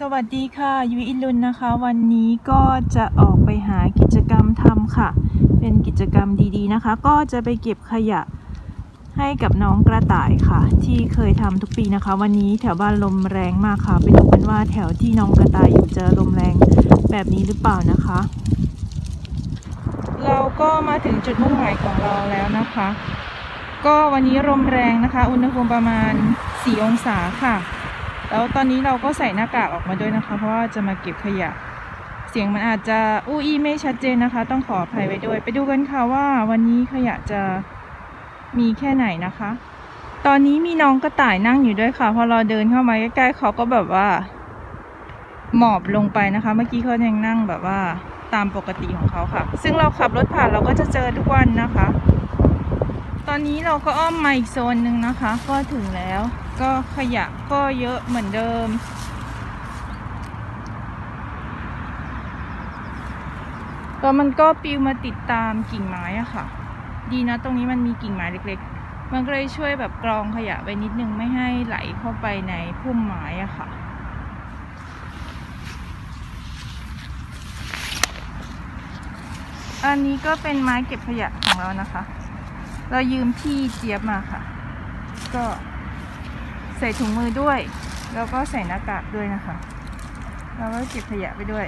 สวัสดีค่ะยุ้ยอิลุนนะคะ วันนี้ก็จะออกไปหากิจกรรมทำค่ะ เป็นกิจกรรมดีๆนะคะ ก็จะไปเก็บขยะให้กับน้องกระต่ายค่ะ ที่เคยทำทุกปีนะคะ วันนี้แถวบ้านลมแรงมากค่ะ ไปดูกันว่าแถวที่น้องกระต่ายอยู่จะลมแรงแบบนี้หรือเปล่านะคะ เราก็มาถึงจุดมุ่งหมายของเราแล้วนะคะ ก็วันนี้ลมแรงนะคะ อุณหภูมิประมาณ 4 องศาค่ะ แล้วตอนนี้เราก็ใส่หน้ากากออกมาด้วยนะคะ เพราะว่าจะมาเก็บขยะ เสียงมันอาจจะอู้อี้ไม่ชัดเจนนะคะ ต้องขออภัยไว้ด้วย ไปดูกันค่ะว่าวันนี้ขยะจะมีแค่ไหนนะคะ ตอนนี้มีน้องกระต่ายนั่งอยู่ด้วยค่ะ พอเราเดินเข้ามาใกล้ๆเขาก็แบบว่า หมอบลงไปนะคะ เมื่อกี้เขายังนั่งแบบว่าตามปกติของเขาค่ะ ซึ่งเราขับรถผ่านเราก็จะเจอทุกวันนะคะ ตอนนี้เราก็อ้อมมาอีกโซนหนึ่งนะคะ ก็ถึงแล้ว ก็ขยะก็เยอะเหมือนเดิมก็มันก็ปลิวมาติดตามกิ่งไม้อะค่ะ ดีนะตรงนี้มันมีกิ่งไม้เล็กๆ มันก็เลยช่วยแบบกรองขยะไว้นิดนึงไม่ให้ไหลเข้าไปในพุ่มไม้อะค่ะอันนี้ก็เป็นไม้เก็บขยะของเรานะคะ เรายืมพี่เจี๊ยบมาค่ะ ก็ ใส่ถุงมือด้วย แล้วก็ใส่หน้ากากด้วยนะคะ แล้วก็เก็บขยะไปด้วย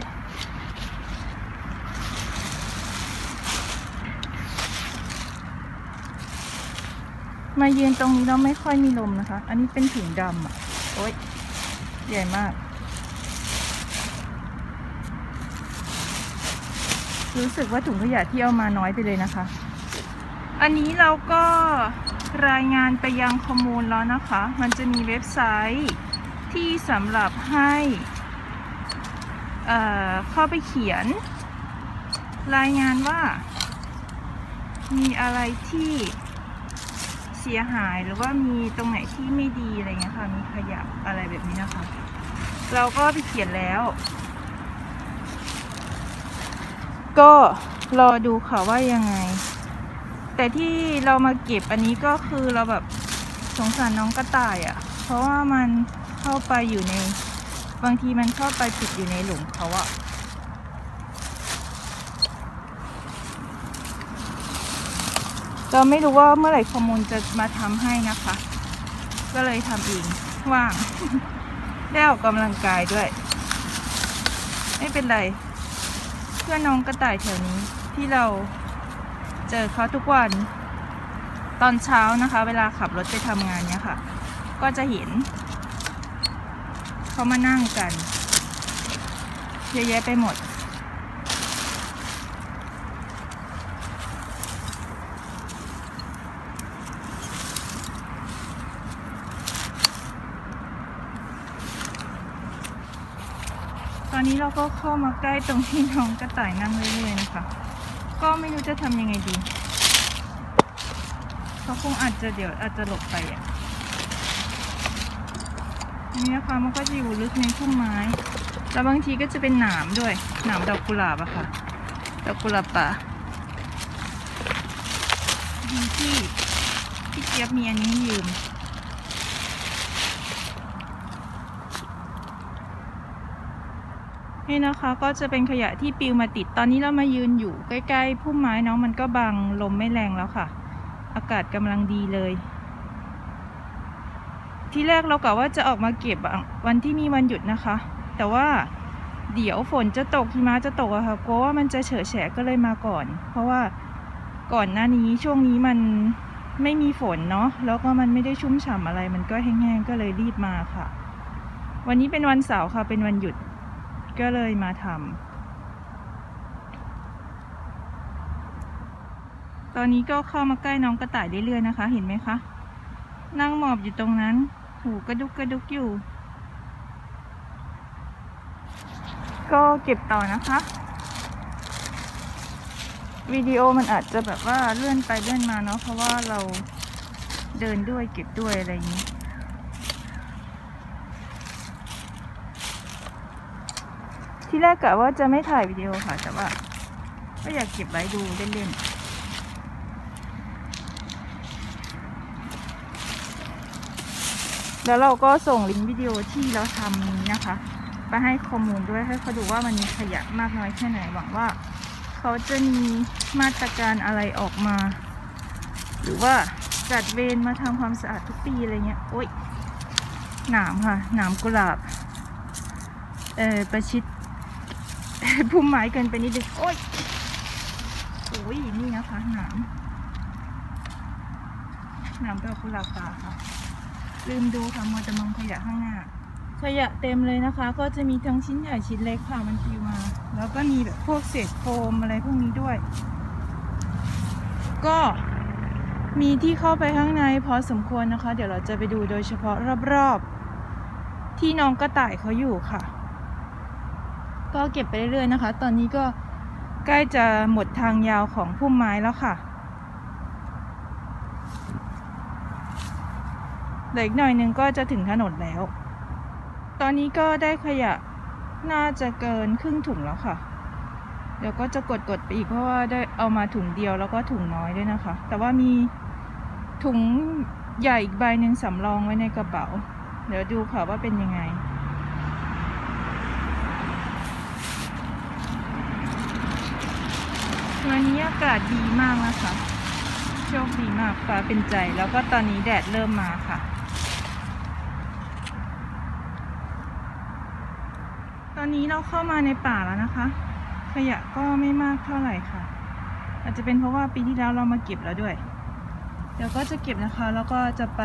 มายืนตรงนี้เราไม่ค่อยมีลมนะคะ อันนี้เป็นถุงดำอะ โอ๊ย ใหญ่มาก รู้สึกว่าถุงขยะที่เอามาน้อยไปเลยนะคะ อันนี้เราก็ รายงานไปยังข้อมูลแล้วนะคะ มันจะมีเว็บไซต์ที่สำหรับให้เเข้าไปเขียน รายงานว่า มีอะไรที่เสียหายหรือว่ามีตรงไหนที่ไม่ดีอะไรเงี้ยค่ะ มีขยะอะไรแบบนี้นะคะ เราก็ไปเขียนแล้ว ก็รอดูค่ะว่ายังไง แต่ที่เรามาเก็บอันนี้ก็คือเราแบบสงสารน้องกระต่ายอะ่ะ เพราะว่ามันเข้าไปอยู่ใน บางทีมันเข้าไปติดอยู่ในหลุมเขาอะ่ะเราไม่รู้ว่าเมื่อไหร่คอมูลจะมาทำให้นะคะ ก็เลยทำเองว่าง ได้ออกกำลังกายด้วย ไม่เป็นไร เพื่อนน้องกระต่ายแถวนี้ที่เรา เจอเขาทุกวันตอนเช้านะคะ เวลาขับรถไปทำงานเนี้ยค่ะ ก็จะเห็นเขามานั่งกันเยอะแยะไปหมด ตอนนี้เราก็เข้ามาใกล้ตรงที่น้องกระต่ายนั่งเรื่อยๆนะคะ ก็ไม่รู้จะทำยังไงดีเขาคงอาจจะเดี๋ยวอาจจะหลบไปอะนนี้นะคะมันก็จะอยู่ลึกในพุ่มไม้ แล้วบางทีก็จะเป็นหนามด้วย หนามดอกกุหลาบอะค่ะ ดอกกุหลาบป่าดีที่พี่เจี๊ยบมีอันนี้ยืม นี่นะคะก็จะเป็นขยะที่ปลิวมาติด ตอนนี้เรามายืนอยู่ใกล้ๆพุ่มไม้เนาะมันก็บังลมไม่แรงแล้วค่ะ อากาศกำลังดีเลย ที่แรกเรากะว่าจะออกมาเก็บวันที่มีวันหยุดนะคะ แต่ว่าเดี๋ยวฝนจะตกหิมะจะตกอะค่ะกลัวว่ามันจะเฉอะแฉะก็เลยมาก่อน เพราะว่าก่อนหน้านี้ช่วงนี้มันไม่มีฝนเนาะแล้วก็มันไม่ได้ชุ่มฉ่ำอะไร มันก็แห้งๆก็เลยรีบมาค่ะ วันนี้เป็นวันเสาร์ค่ะเป็นวันหยุด ก็เลยมาทำตอนนี้ก็เข้ามาใกล้น้องกระต่ายเรื่อยๆนะคะ เห็นไหมคะ นั่งหมอบอยู่ตรงนั้น หูกระดุกกระดุกอยู่ ก็เก็บต่อนะคะวิดีโอมันอาจจะแบบว่าเลื่อนไปเลื่อนมาเนาะเพราะว่าเราเดินด้วยเก็บด้วยอะไรอย่างนี้ ที่แรกกะว่าจะไม่ถ่ายวิดีโอค่ะ แต่ว่าก็อยากเก็บไว้ดูเล่นๆแล้วเราก็ส่งลิงก์วิดีโอที่เราทำนี้นะคะไปให้ข้อมูลด้วยให้เขาดูว่ามันมีขยะมากน้อยแค่ไหนหวังว่า เขาจะมีมาตรการอะไรออกมา หรือว่าจัดเวรมาทำความสะอาดทุกปีอะไรเงี้ยโอ๊ยหนามค่ะหนามกุหลาบเออประชิด พุ่มไม้เกินไปนิดนึงโอ๊ยโอ้ยนี่นะคะหนามหนามดอกกุหลาบป่าค่ะ ลืมดูค่ะมัวแต่มองขยะข้างหน้า ขยะเต็มเลยนะคะ ก็จะมีทั้งชิ้นใหญ่ชิ้นเล็กค่ะมันปิวมา แล้วก็มีแบบพวกเศษโฟมอะไรพวกนี้ด้วย ก็มีที่เข้าไปข้างในพอสมควรนะคะ เดี๋ยวเราจะไปดูโดยเฉพาะรอบๆ ที่น้องกระต่ายเขาอยู่ค่ะ ก็เก็บไปเรื่อยๆนะคะ ตอนนี้ก็ใกล้จะหมดทางยาวของพุ่มไม้แล้วค่ะเหลืออีกหน่อยนึงก็จะถึงถนนแล้ว ตอนนี้ก็ได้ขยะน่าจะเกินครึ่งถุงแล้วค่ะ เดี๋ยวก็จะกดกดๆไปอีกเพราะว่าได้เอามาถุงเดียวแล้วก็ถุงน้อยด้วยนะคะ แต่ว่ามีถุงใหญ่อีกใบหนึ่งสำรองไว้ในกระเป๋า เดี๋ยวดูค่ะว่าเป็นยังไง วันนี้อากาศดีมากนะคะ โชคดีมากฟ้าเป็นใจ แล้วก็ตอนนี้แดดเริ่มมาค่ะ ตอนนี้เราเข้ามาในป่าแล้วนะคะ ขยะก็ไม่มากเท่าไหร่ค่ะ อาจจะเป็นเพราะว่าปีที่แล้วเรามาเก็บแล้วด้วย เดี๋ยวก็จะเก็บนะคะ แล้วก็จะไป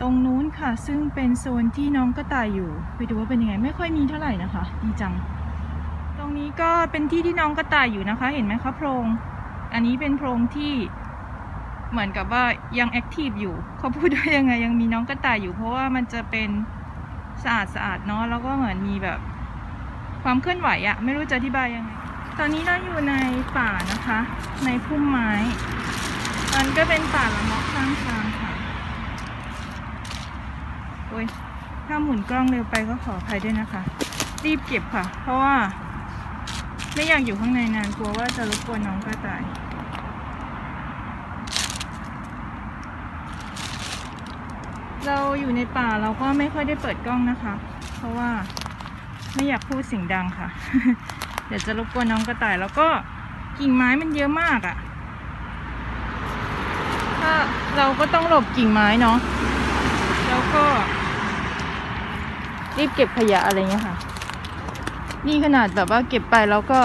ตรงนู้นค่ะ ซึ่งเป็นโซนที่น้องกระต่ายอยู่ ไปดูว่าเป็นยังไง ไม่ค่อยมีเท่าไหร่นะคะ ดีจัง ตรงนี้ก็เป็นที่ที่น้องกระต่ายอยู่นะคะ เห็นไหมคะโพรง อันนี้เป็นโพรงที่เหมือนกับว่ายังแอคทีฟอยู่ เขาพูดว่ายังไงยังมีน้องกระต่ายอยู่ เพราะว่ามันจะเป็นสะอาดสะอาดเนาะแล้วก็เหมือนมีแบบความเคลื่อนไหวอะไม่รู้จะอธิบายยังไง ตอนนี้เราอยู่ในป่านะคะ ในพุ่มไม้ มันก็เป็นป่าละเมาะข้างทางค่ะโอ้ยถ้าหมุนกล้องเร็วไปก็ขออภัยด้วยนะคะ รีบเก็บค่ะ เพราะว่า ไม่อยากอยู่ข้างในนานกลัวว่าจะรบกวนน้องกระต่าย เราอยู่ในป่าเราก็ไม่ค่อยได้เปิดกล้องนะคะ เพราะว่าไม่อยากพูดเสียงดังค่ะ เดี๋ยวจะรบกวนน้องกระต่าย แล้วก็กิ่งไม้มันเยอะมากอะ่ะถ้าเราก็ต้องหลบกิ่งไม้เนาะแล้วก็รีบเก็บขยะอะไรเงี้ยค่ะ นี่ขนาดแบบว่าเก็บไปแล้วก็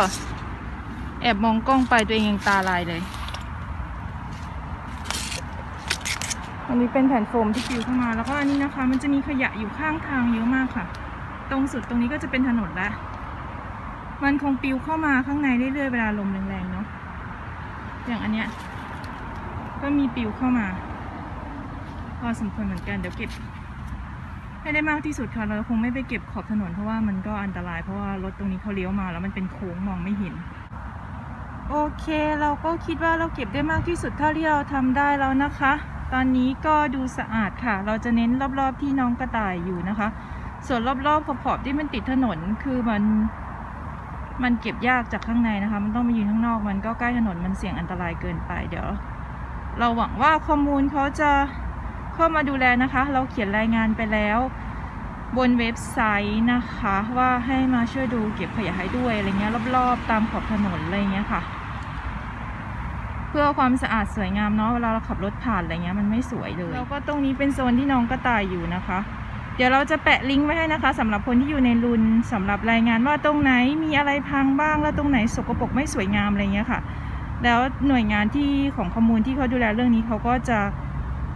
แอบมองกล้องไปตัวเองยังตาลายเลย อันนี้เป็นแผ่นโฟมที่ปิวเข้ามาแล้วก็อันนี้นะคะ มันจะมีขยะอยู่ข้างทางเยอะมากค่ะ ตรงสุดตรงนี้ก็จะเป็นถนนแล้วมันคงปิวเข้ามาข้างในเรื่อยๆเวลาลมแรงๆเนาะอย่างอันเนี้ยก็มีปิวเข้ามา พอสมควรเหมือนกันเดี๋ยวเก็บ ให้ได้มากที่สุดค่ะ เราคงไม่ไปเก็บขอบถนนเพราะว่ามันก็อันตรายเพราะว่ารถตรงนี้เขาเลี้ยวมาแล้วมันเป็นโค้งมองไม่เห็น โอเคเราก็คิดว่าเราเก็บได้มากที่สุดเท่าที่เราทำได้แล้วนะคะ ตอนนี้ก็ดูสะอาดค่ะ เราจะเน้นรอบๆที่น้องกระต่ายอยู่นะคะ ส่วนรอบๆขอบๆที่มันติดถนนคือมันมันเก็บยากจากข้างในนะคะ มันต้องมายืนข้างนอก มันก็ใกล้ถนน มันเสี่ยงอันตรายเกินไป เดี๋ยว เราหวังว่าข้อมูลเขาจะ เข้ามาดูแลนะคะ เราเขียนรายงานไปแล้ว บนเว็บไซต์นะคะ ว่าให้มาช่วยดูเก็บขยะให้ด้วยอะไรเงี้ยรอบๆ ตามขอบถนนอะไรเงี้ยค่ะ เพื่อความสะอาดสวยงามเนาะเวลาเราขับรถผ่านอะไรเงี้ยมันไม่สวยเลยแล้วก็ตรงนี้เป็นโซนที่น้องกระต่ายอยู่นะคะ เดี๋ยวเราจะแปะลิงก์ไว้ให้นะคะสำหรับคนที่อยู่ในรุนสำหรับรายงานว่าตรงไหนมีอะไรพังบ้างแล้วตรงไหนสกปรกไม่สวยงามอะไรเงี้ยค่ะแล้วหน่วยงานที่ของข้อมูลที่เขาดูแลเรื่องนี้เขาก็จะ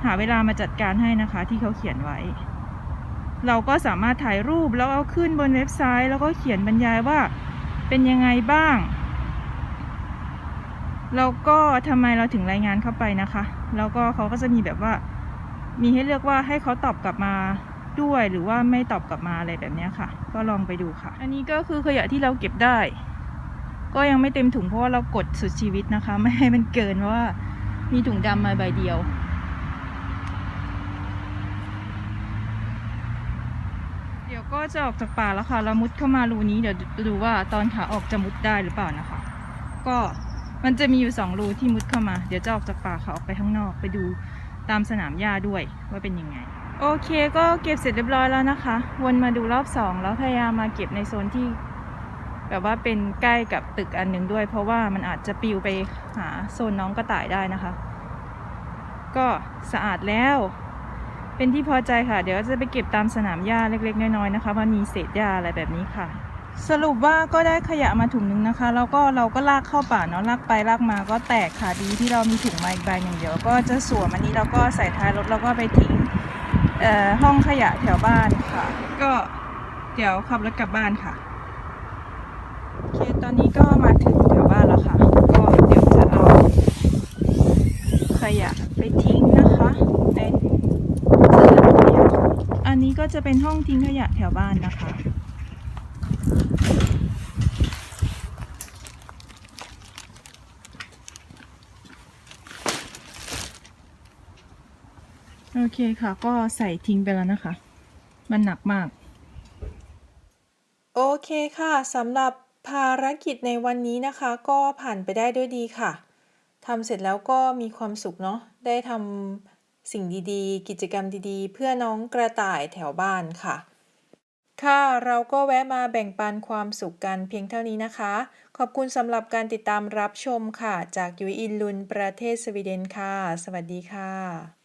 หาเวลามาจัดการให้นะคะที่เขาเขียนไว้ เราก็สามารถถ่ายรูปแล้วเอาขึ้นบนเว็บไซต์ แล้วก็เขียนบรรยายว่าเป็นยังไงบ้าง แล้วก็ทำไมเราถึงรายงานเข้าไปนะคะ แล้วก็เขาก็จะมีแบบว่า มีให้เลือกว่าให้เขาตอบกลับมาด้วยหรือว่าไม่ตอบกลับมาอะไรแบบนี้ค่ะ ก็ลองไปดูค่ะ อันนี้ก็คือขยะที่เราเก็บได้ ก็ยังไม่เต็มถุงเพราะว่าเรากดสุดชีวิตนะคะ ไม่ให้มันเกินเพราะว่ามีถุงดำมาใบเดียว ดี๋ยวก็จะออกจากป่าแล้วค่ะ เรามุดเข้ามารูนี้เดี๋ยวดูว่าตอนขาออกจะมุดได้หรือเปล่านะคะ ก็มันจะมีอยู่สองรูที่มุดเข้ามา เดี๋ยวจะออกจากป่าค่ะออกไปข้างนอกไปดูตามสนามหญ้าด้วยว่าเป็นยังไง โอเคก็เก็บเสร็จเรียบร้อยแล้วนะคะ วนมาดูรอบสองแล้วพยายามมาเก็บในโซนที่ แบบว่าเป็นใกล้กับตึกอันหนึ่งด้วย เพราะว่ามันอาจจะปิวไปหาโซนน้องกระต่ายได้นะคะ ก็สะอาดแล้ว เป็นที่พอใจค่ะ เดี๋ยวจะไปเก็บตามสนามหญ้าเล็ก ๆ น้อยๆนะคะมันมีเศษหญ้าอะไรแบบนี้ค่ะ สรุปว่าก็ได้ขยะมาถุงนึงนะคะ แล้วก็เราก็ลากเข้าป่าเนาะลากไปลากมาก็แตกค่ะดีที่เรามีถุงมาอีกใบหนึ่งเดี๋ยวก็จะสวมอันนี้แล้วก็ใส่ท้ายรถแล้วก็ไปทิ้งเอ่อห้องขยะแถวบ้านค่ะ ก็เดี๋ยวขับรถกลับบ้านค่ะโอเคตอนนี้ก็มาถึงแถวบ้านแล้วค่ะ ก็เดี๋ยวจะเอาขยะไปทิ้งนะคะในสถานขยะอัน นี้ก็จะเป็นห้องทิ้งขยะแถวบ้านนะคะ โอเคค่ะ ก็ใส่ทิ้งไปแล้วนะคะ มันหนักมาก โอเคค่ะสำหรับภารกิจในวันนี้นะคะ ก็ผ่านไปได้ด้วยดีค่ะทำเสร็จแล้วก็มีความสุขเนาะได้ทำ สิ่งดีๆ กิจกรรมดีๆ เพื่อน้องกระต่ายแถวบ้านค่ะ ค่ะเราก็แวะมาแบ่งปันความสุขกันเพียงเท่านี้นะคะ ขอบคุณสำหรับการติดตามรับชมค่ะ จากยุยอินลุนประเทศสวีเดนค่ะ สวัสดีค่ะ